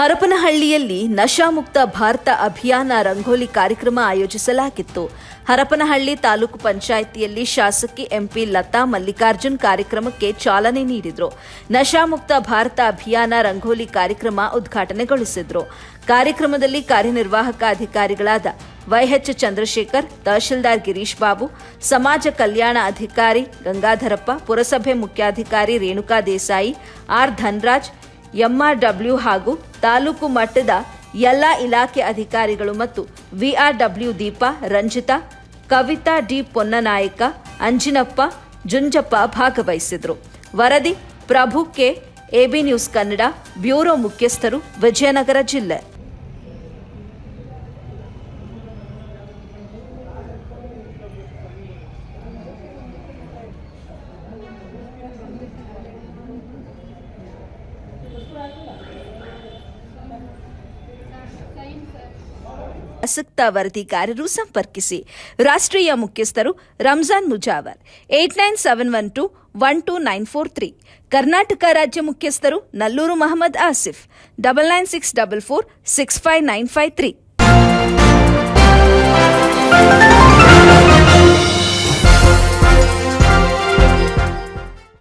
ಹರಪನಹಳ್ಳಿಯಲ್ಲಿ ನಶಾಮುಕ್ತ ಭಾರತ ಅಭಿಯಾನ ರಂಗೋಲಿ ಕಾರ್ಯಕ್ರಮ ಆಯೋಜಿಸಲಾಗಿತ್ತು. ಹರಪನಹಳ್ಳಿ ತಾಲೂಕು ಪಂಚಾಯಿತಿಯಲ್ಲಿ ಶಾಸಕಿ ಎಂಪಿ ಲತಾ ಮಲ್ಲಿಕಾರ್ಜುನ್ ಕಾರ್ಯಕ್ರಮಕ್ಕೆ ಚಾಲನೆ ನೀಡಿದರು. ನಶಾಮುಕ್ತ ಭಾರತ ಅಭಿಯಾನ ರಂಗೋಲಿ ಕಾರ್ಯಕ್ರಮ ಉದ್ಘಾಟನೆಗೊಳಿಸಿದ್ರು. ಕಾರ್ಯಕ್ರಮದಲ್ಲಿ ಕಾರ್ಯನಿರ್ವಾಹಕ ಅಧಿಕಾರಿಗಳಾದ ವೈಎಚ್ ಚಂದ್ರಶೇಖರ್, ತಹಶೀಲ್ದಾರ್ ಗಿರೀಶ್ ಬಾಬು, ಸಮಾಜ ಕಲ್ಯಾಣ ಅಧಿಕಾರಿ ಗಂಗಾಧರಪ್ಪ, ಪುರಸಭೆ ಮುಖ್ಯಾಧಿಕಾರಿ ರೇಣುಕಾ ದೇಸಾಯಿ, ಆರ್ ಧನ್ರಾಜ್, ಎಂಆರ್ಡಬ್ಲ್ಯೂ ಹಾಗೂ ತಾಲೂಕು ಮಟ್ಟದ ಎಲ್ಲ ಇಲಾಖೆ ಅಧಿಕಾರಿಗಳು ಮತ್ತು ವಿಆರ್ಡಬ್ಲ್ಯೂ ದೀಪ, ರಂಜಿತಾ, ಕವಿತಾ ಡಿ ಪೊನ್ನನಾಯಕ, ಅಂಜಿನಪ್ಪ, ಜುಂಜಪ್ಪ ಭಾಗವಹಿಸಿದರು. ವರದಿ, Prabhu K, AB news Kannada, bureau ಮುಖ್ಯಸ್ಥರು, ವಿಜಯನಗರ ಜಿಲ್ಲೆ. ಆಸಕ್ತ ವರದಿಗಾರರು ಸಂಪರ್ಕಿಸಿ. ರಾಷ್ಟ್ರೀಯ ಮುಖ್ಯಸ್ಥರು Ramzan Mujawar, eight nine seven one two one two nine four three. Karnataka ರಾಜ್ಯ ಮುಖ್ಯಸ್ಥರು Nallur Mohammed Asif, double nine six double four six five nine five three.